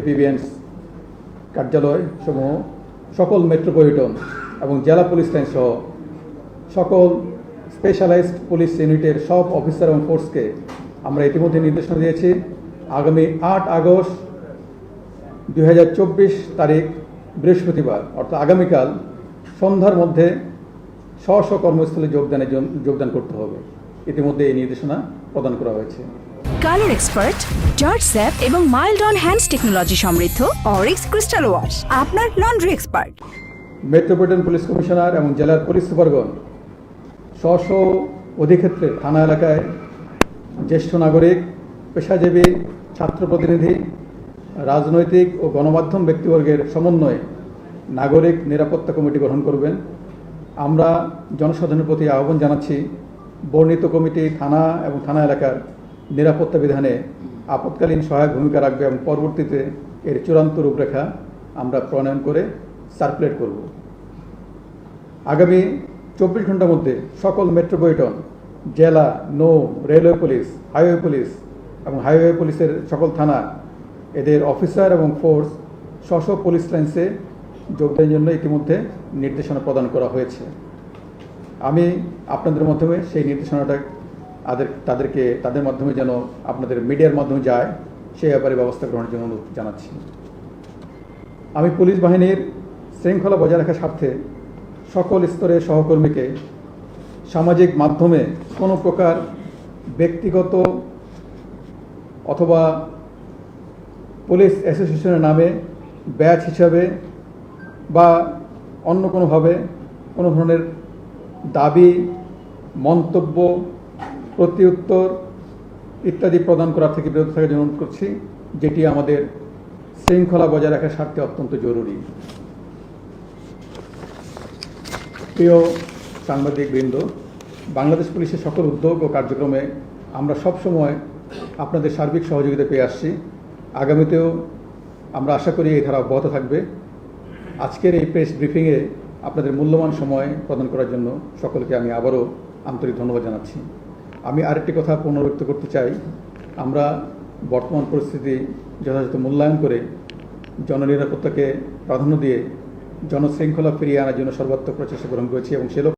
এপিবিএনস কার্যালয় সমূহ সকল মেট্রোপলিটন এবং জেলা পুলিশ লাইন সহ সকল স্পেশালাইজড পুলিশ ইউনিটের সব অফিসার এবং ফোর্সকে আমরা ইতিমধ্যে নির্দেশনা দিয়েছি। আগামী আট আগস্ট দু হাজার চব্বিশ তারিখ বৃহস্পতিবার, অর্থাৎ আগামীকাল সন্ধ্যার মধ্যে স্ব স্ব কর্মস্থলে যোগদানের যোগদান করতে হবে। ইতিমধ্যে এই নির্দেশনা প্রদান করা হয়েছে। কালার এক্সপার্ট, জর্জ স্যাপ এবং মাইল্ড অন হ্যান্ডস টেকনোলজি সমৃদ্ধ অরিক্স ক্রিস্টাল ওয়াশ, আপনার laundry expert. Metropolitan police commissioner এবং জেলার পুলিশ সুপারগণ স্ব অধিক্ষেত্রে থানা এলাকায় জ্যেষ্ঠ নাগরিক, পেশাজীবী, ছাত্র প্রতিনিধি, রাজনৈতিক ও গণমাধ্যম ব্যক্তিবর্গের সমন্বয়ে নাগরিক নিরাপত্তা কমিটি গঠন করবেন। আমরা জনসাধারণের প্রতি আহ্বান জানাচ্ছি, বর্ণিত কমিটি থানা এবং থানা এলাকার নিরাপত্তা বিধানে আপৎকালীন সহায়ক ভূমিকা রাখবে এবং পরবর্তীতে এর চূড়ান্ত রূপরেখা আমরা প্রণয়ন করে সার্কুলেট করব। আগামী চব্বিশ ঘণ্টার মধ্যে সকল মেট্রোপলিটন জেলা, নৌ রেলওয়ে পুলিশ হাইওয়ে পুলিশ এবং হাইওয়ে পুলিশের সকল থানা, এদের অফিসার এবং ফোর্স স্ব পুলিশ লাইন্সে যোগদানের জন্য ইতিমধ্যে নির্দেশনা প্রদান করা হয়েছে। আমি আপনাদের মাধ্যমে সেই নির্দেশনাটা তাদের তাদেরকে, তাদের মাধ্যমে যেন আপনাদের মিডিয়ার মাধ্যমে যায় সেই ব্যাপারে ব্যবস্থা গ্রহণের জন্য অনুরোধ জানাচ্ছি। আমি পুলিশ বাহিনীর শৃঙ্খলা বজায় রাখার স্বার্থে সকল স্তরের সহকর্মীকে সামাজিক মাধ্যমে কোনো প্রকার ব্যক্তিগত অথবা পুলিশ অ্যাসোসিয়েশনের নামে ব্যাচ হিসাবে বা অন্য কোনোভাবে কোনো ধরনের দাবি, মন্তব্য প্রত্যুত্তর ইত্যাদি প্রদান করা থেকে বিরত থাকার জন্য অনুরোধ করছি, যেটি আমাদের শৃঙ্খলা বজায় রাখার স্বার্থে অত্যন্ত জরুরি। প্রিয় সাংবাদিক বৃন্দ বাংলাদেশ পুলিশের সকল উদ্যোগ ও কার্যক্রমে আমরা সব সময় আপনাদের সার্বিক সহযোগিতা পেয়ে আসছি। আগামীতেও আমরা আশা করি এই ধারা অব্যাহত থাকবে। আজকের এই প্রেস ব্রিফিংয়ে আপনাদের মূল্যবান সময় প্রদান করার জন্য সকলকে আমি আবারও আন্তরিক ধন্যবাদ জানাচ্ছি। আমি আরেকটি কথা পুনরাবৃত্ত করতে চাই। আমরা বর্তমান পরিস্থিতি যথাযথ মূল্যায়ন করে জননিরাপত্তাকে প্রাধান্য দিয়ে জনশৃঙ্খলা ফিরিয়ে আনার জন্য সর্বাত্মক প্রচেষ্টা গ্রহণ করেছি এবং সে